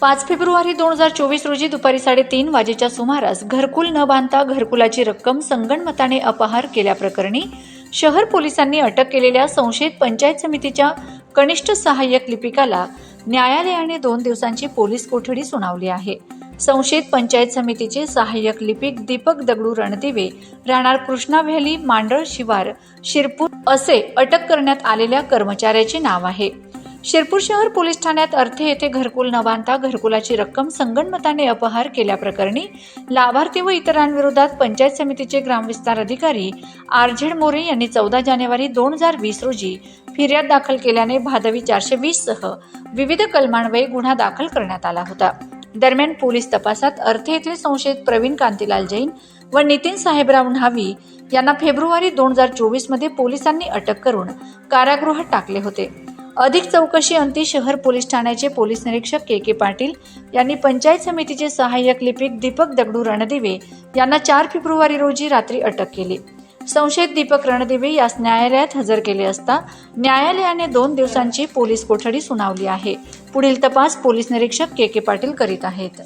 पाच फेब्रुवारी दोन हजार चोवीस रोजी दुपारी साडेतीन वाजेच्या सुमारास घरकुल न बांधता घरकुलाची रक्कम संगणमताने अपहार केल्याप्रकरणी शहर पोलिसांनी अटक केलेल्या संशयित पंचायत समितीच्या कनिष्ठ सहाय्यक लिपिकाला न्यायालयाने दोन दिवसांची पोलीस कोठडी सुनावली आहे. संशयित पंचायत समितीचे सहाय्यक लिपिक दीपक दगडू रणदिवे राहणार कृष्णा व्हॅली मांडळ शिवार शिरपूर असे अटक करण्यात आलेल्या कर्मचाऱ्याचे नाव आहे. शिरपूर शहर पोलीस ठाण्यात अर्थे येथे घरकुल न बांधता घरकुलाची रक्कम संगणमताने अपहार केल्याप्रकरणी लाभार्थी व इतरांविरोधात पंचायत समितीचे ग्रामविस्तार अधिकारी आरझेड मोरे यांनी चौदा जानेवारी दोन हजार वीस रोजी फिर्याद दाखल केल्याने भादवी चारशे वीस सह विविध कलमान्वये गुन्हा दाखल करण्यात आला होता. दरम्यान पोलीस तपासात अर्थे येथील संशयित प्रवीण कांतीलाल जैन व नितीन साहेबराव न्हावी यांना फेब्रुवारी दोन हजार चोवीसमध्ये पोलिसांनी अटक करून कारागृहात टाकले होते. अधिक चौकशी अंती शहर पोलीस ठाण्याचे पोलीस निरीक्षक के के पाटील यांनी पंचायत समितीचे सहाय्यक लिपिक दीपक दगडू रणदिवे यांना चार फेब्रुवारी रोजी रात्री अटक केली. संशयित दीपक रणदिवे यास न्यायालयात हजर केले असता न्यायालयाने दोन दिवसांची पोलीस कोठडी सुनावली आहे. पुढील तपास पोलीस निरीक्षक के के पाटील करीत आहेत.